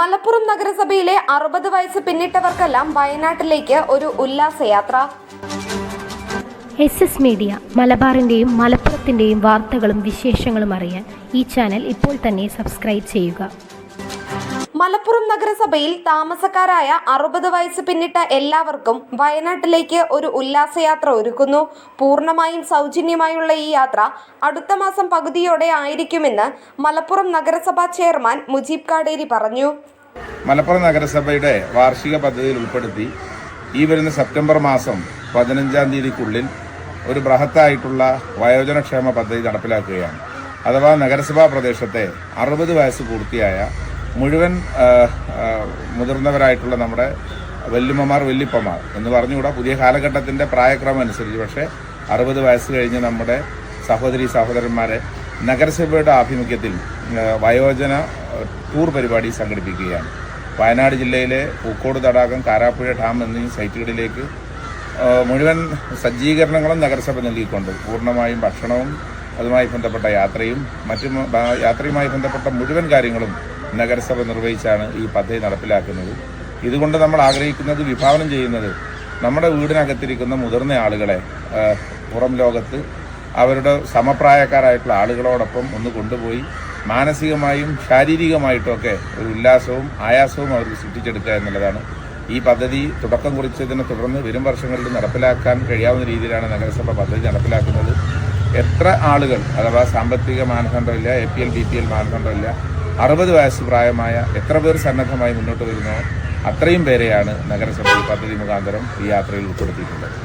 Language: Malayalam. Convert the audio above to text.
മലപ്പുറം നഗരസഭയിലെ അറുപത് വയസ്സ് പിന്നിട്ടവർക്കെല്ലാം വയനാട്ടിലേക്ക് ഒരു ഉല്ലാസയാത്ര. എസ് എസ് മീഡിയ മലബാറിന്റെയും മലപ്പുറത്തിന്റെയും വാർത്തകളും വിശേഷങ്ങളും അറിയാൻ ഈ ചാനൽ ഇപ്പോൾ തന്നെ സബ്സ്ക്രൈബ് ചെയ്യുക. മലപ്പുറം നഗരസഭയിൽ താമസക്കാരായ അറുപത് വയസ്സ് പിന്നിട്ട എല്ലാവർക്കും വയനാട്ടിലേക്ക് ഒരു ഉല്ലാസയാത്ര ഒരുക്കുന്നു. പൂർണമായും സൗജന്യമായുള്ള ഈ യാത്ര അടുത്ത മാസം പകുതിയോടെ ആയിരിക്കുമെന്ന് മലപ്പുറം നഗരസഭാ ചെയർമാൻ മുജീബ് കാടേരി പറഞ്ഞു. മലപ്പുറം നഗരസഭയുടെ വാർഷിക പദ്ധതിയിൽ ഉൾപ്പെടുത്തി ഈ വരുന്ന സെപ്റ്റംബർ മാസം പതിനഞ്ചാം തീയതിക്കുള്ളിൽ ഒരു ബൃഹത്തായിട്ടുള്ള വയോജനക്ഷേമ പദ്ധതി നടപ്പിലാക്കുകയാണ്. അഥവാ നഗരസഭാ പ്രദേശത്തെ അറുപത് വയസ്സ് പൂർത്തിയായ മുഴുവൻ മുതിർന്നവരായിട്ടുള്ള നമ്മുടെ വല്യമ്മമാർ വല്യപ്പമാർ എന്ന് പറഞ്ഞുകൂടാ. പുതിയ കാലഘട്ടത്തിന്റെ പ്രായക്രമം അനുസരിച്ച് പക്ഷേ അറുപത് വയസ്സ് കഴിഞ്ഞ് നമ്മുടെ സഹോദരി സഹോദരന്മാരെ നഗരസഭയുടെ ആഭിമുഖ്യത്തിൽ വയോജന ടൂർ പരിപാടി സംഘടിപ്പിക്കുകയാണ്. വയനാട് ജില്ലയിലെ പൂക്കോട് തടാകം കാരാപ്പുഴ ഡാം എന്നീ സൈറ്റുകളിലേക്ക് മുഴുവൻ സജ്ജീകരണങ്ങളും നഗരസഭ നൽകിക്കൊണ്ട് പൂർണമായും ഭക്ഷണവും അതുമായി ബന്ധപ്പെട്ട യാത്രയും മറ്റും യാത്രയുമായി ബന്ധപ്പെട്ട മുഴുവൻ കാര്യങ്ങളും നഗരസഭ നിർവഹിച്ചാണ് ഈ പദ്ധതി നടപ്പിലാക്കുന്നത്. ഇതുകൊണ്ട് നമ്മൾ ആഗ്രഹിക്കുന്നത് വിഭാവനം ചെയ്യുന്നത് നമ്മുടെ വീടിനകത്തിരിക്കുന്ന മുതിർന്ന ആളുകളെ പുറം ലോകത്ത് അവരുടെ സമപ്രായക്കാരായിട്ടുള്ള ആളുകളോടൊപ്പം ഒന്ന് കൊണ്ടുപോയി മാനസികമായും ശാരീരികമായിട്ടുമൊക്കെ ഒരു ഉല്ലാസവും ആയാസവും അവർക്ക് സൃഷ്ടിച്ചെടുക്കുക എന്നുള്ളതാണ് ഈ പദ്ധതി. തുടക്കം കുറിച്ചതിനെ തുടർന്ന് വരും വർഷങ്ങളിൽ നടപ്പിലാക്കാൻ കഴിയാവുന്ന രീതിയിലാണ് നഗരസഭ പദ്ധതി നടപ്പിലാക്കുന്നത്. എത്ര ആളുകൾ അഥവാ സാമ്പത്തിക മാനദണ്ഡമില്ല A P L B P L മാനദണ്ഡമില്ല അറുപത് വയസ്സ് പ്രായമായ എത്ര പേർ സന്നദ്ധമായി മുന്നോട്ട് വരുന്നോ അത്രയും പേരെയാണ് നഗരസഭയിൽ പദ്ധതി മുഖാന്തരം ഈ യാത്രയിൽ ഉൾപ്പെടുത്തിയിട്ടുള്ളത്.